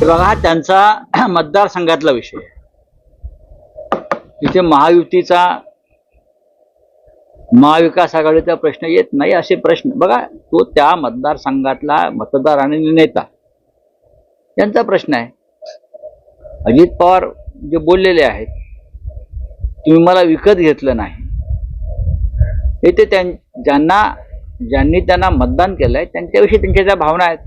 बघा हा त्यांचा मतदारसंघातला विषय तिथे महायुतीचा महाविकास आघाडीचा प्रश्न येत नाही असे प्रश्न. बघा तो त्या मतदारसंघातला मतदार आणि नेता. यांचा प्रश्न आहे. अजित पवार जे बोललेले आहेत तुम्ही मला विकत घेतलं नाही. हे ते त्यां ज्यांना ज्यांनी त्यांना मतदान केलंय त्यांच्याविषयी त्यांच्या ज्या भावना आहेत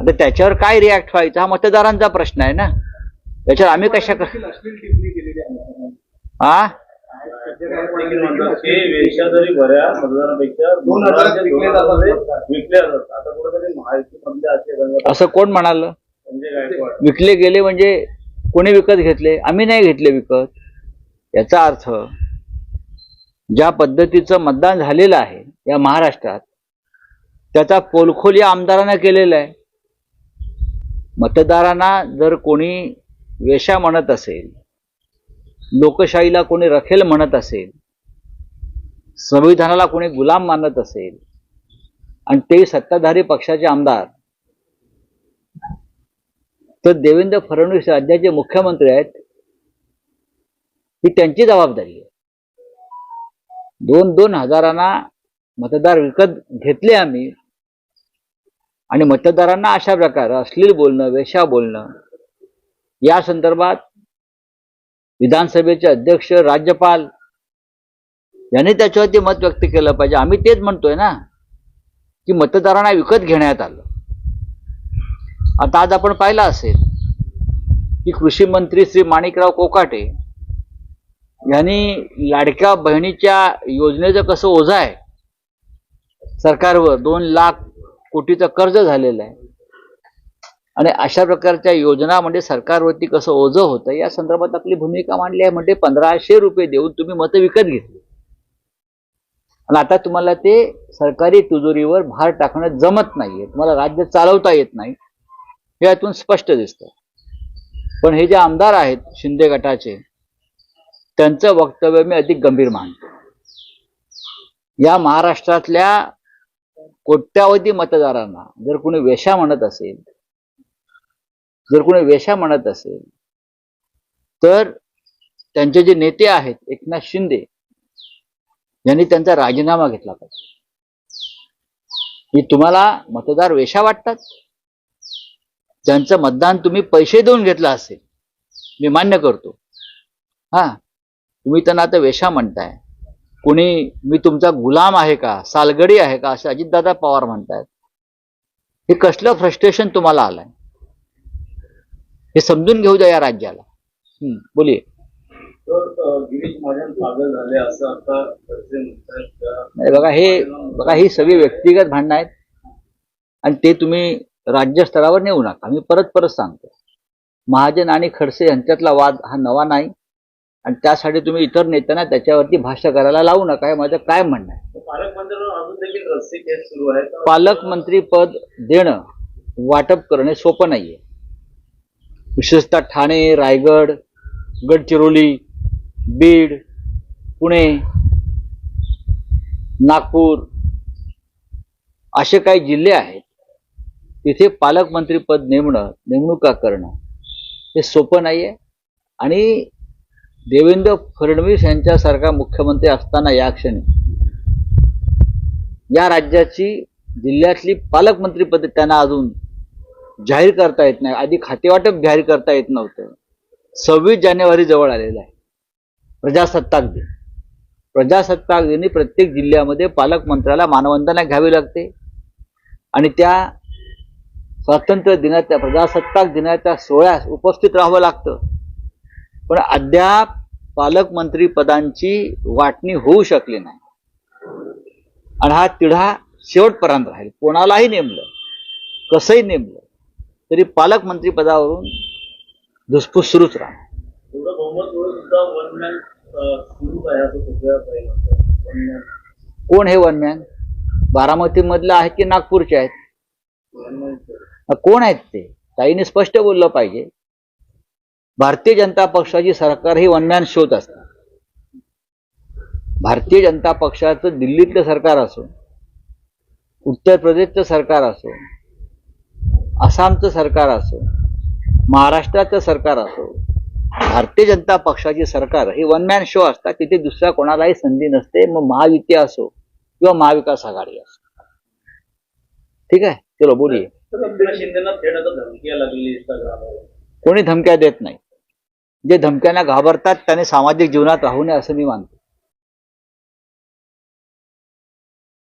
आता त्याच्यावर काय रिॲक्ट व्हायचं? हा मतदारांचा प्रश्न आहे ना. त्याच्यावर आम्ही कशा क- अश्लील टिप्पणी केलेली आहे हा? देखील म्हणतात की वेश्या जरी बऱ्या मतदारापेक्षा दोन हजार विकले जातात. विकल्या जातात. आता कुठेतरी महायुतीमधल्या असे कोण म्हणाल? गायकवाड विकले गेले म्हणजे कोणी विकत घेतले? आम्ही नाही घेतले विकत. याचा अर्थ ज्या पद्धतीचं मतदान झालेलं आहे या महाराष्ट्रात त्याचा पोलखोल या आमदारांना केलेला आहे. मतदारांना जर कोणी वेशा म्हणत असेल लोकशाहीला कोणी रखेल म्हणत असेल संविधानाला कोणी गुलाम मानत असेल आणि ते सत्ताधारी पक्षाचे आमदार तर देवेंद्र फडणवीस राज्याचे मुख्यमंत्री आहेत ही त्यांची जबाबदारी आहे. दोन दोन हजारांना मतदार विकत घेतले आम्ही आणि मतदारांना अशा प्रकारे अश्लील बोलणं वेशा बोलणं या संदर्भात विधानसभेचे अध्यक्ष राज्यपाल यांनी त्याच्यावरती मत व्यक्त केलं पाहिजे. आम्ही तेच म्हणतोय ना की मतदारांना विकत घेण्यात आलं. आता आज आपण पाहिलं असेल की कृषी मंत्री श्री माणिकराव कोकाटे यांनी लाडक्या बहिणीच्या योजनेचं कसं ओझं आहे? सरकारवर दोन लाख कोटीचं कर्ज झालेलं आहे. आणि अशा प्रकारच्या योजना म्हणजे सरकारवरती कसं ओझं होतं या संदर्भात आपली भूमिका मांडली आहे म्हणजे पंधराशे रुपये देऊन तुम्ही मतं विकत घेतली. आणि आता तुम्हाला ते सरकारी तिजोरीवर भार टाकणं जमत नाहीये. तुम्हाला राज्य चालवता येत नाही. हे यातून स्पष्ट दिसतं. पण हे जे आमदार आहेत शिंदे गटाचे त्यांचं वक्तव्य मी अधिक गंभीर मानतो. या महाराष्ट्रातल्या कोट्यावधी मतदारांना जर कोणी वेशा म्हणत असेल जर कोणी वेशा म्हणत असेल तर त्यांचे जे नेते आहेत एकनाथ शिंदे यांनी त्यांचा राजीनामा घेतला पाहिजे. की तुम्हाला मतदार वेशा वाटतात? त्यांचं मतदान तुम्ही पैसे देऊन घेतलं असेल मी मान्य करतो. हा तुम्ही त्यांना आता वेशा म्हणताय. कोणी मी तुमचा गुलाम आहे का? सालगडी आहे का? असं अजितदादा पवार म्हणतायत. हे कसलं फ्रस्ट्रेशन तुम्हाला आलंय? हे समजून घेऊ द्या या राज्याला. बोलिये. बघा हे बघा ही सगळी व्यक्तिगत भांडणं आहेत. आणि ते तुम्ही राज्य स्तरावर नेऊ नका. मी परत परत सांगतो. महाजन आणि खडसे यांच्यातला वाद हा नवा नाही. आणि त्यासाठी तुम्ही इतर नेत्यांना त्याच्यावरती भाष्य करायला लावू नका. हे माझं काय म्हणणं आहे? पालकमंत्री पद देणं वाटप करणे सोपं नाहीये. विशेषतः ठाणे रायगड गडचिरोली बीड पुणे नागपूर असे काही जिल्हे आहेत तिथे पालकमंत्री पद नेमणं नेमणुका करणं हे सोपं नाहीये. आणि देवेंद्र फडणवीस यांच्यासारखा मुख्यमंत्री असताना या क्षणी या राज्याची जिल्ह्यातली पालकमंत्रीपद त्यांना अजून जाहीर करता येत नाही. आधी खातेवाटप जाहीर करता येत नव्हतं. सव्वीस जानेवारी जवळ आलेलं आहे. प्रजासत्ताक दिन. प्रजासत्ताक दिनी प्रत्येक जिल्ह्यामध्ये पालकमंत्र्याला मानवंदना घ्यावी लागते. आणि त्या स्वातंत्र्य दिनाच्या प्रजासत्ताक दिनाच्या सोहळ्यास उपस्थित राहावं लागतं. पण अद्याप पालकमंत्री पदांची वाटणी होऊ शकली नाही. आणि हा तिढा शेवटपर्यंत राहील. कोणालाही नेमलं कसंही नेमलं तरी पालकमंत्री पदावरून धुसफूस सुरूच राहणार. आहे कोण हे वनमॅन बारामती मधलं आहेत की नागपूरचे आहेत? कोण आहेत ते? ताईने स्पष्ट बोललं पाहिजे. भारतीय जनता पक्षाची सरकार ही वनमॅन शोध असतात भारतीय जनता पक्षाचं दिल्लीतलं सरकार असो उत्तर प्रदेशचं सरकार असो आसामचं सरकार असो महाराष्ट्राचं सरकार असो भारतीय जनता पक्षाची सरकार ही वन मॅन शो असतात. तिथे दुसऱ्या कोणालाही संधी नसते. मग महायुती असो किंवा महाविकास आघाडी असो. ठीक आहे? चलो बोलिये. कोणी धमक्या देत नाही. जे धमक्यांना घाबरतात त्याने सामाजिक जीवनात राहू नये असं मी मानतो.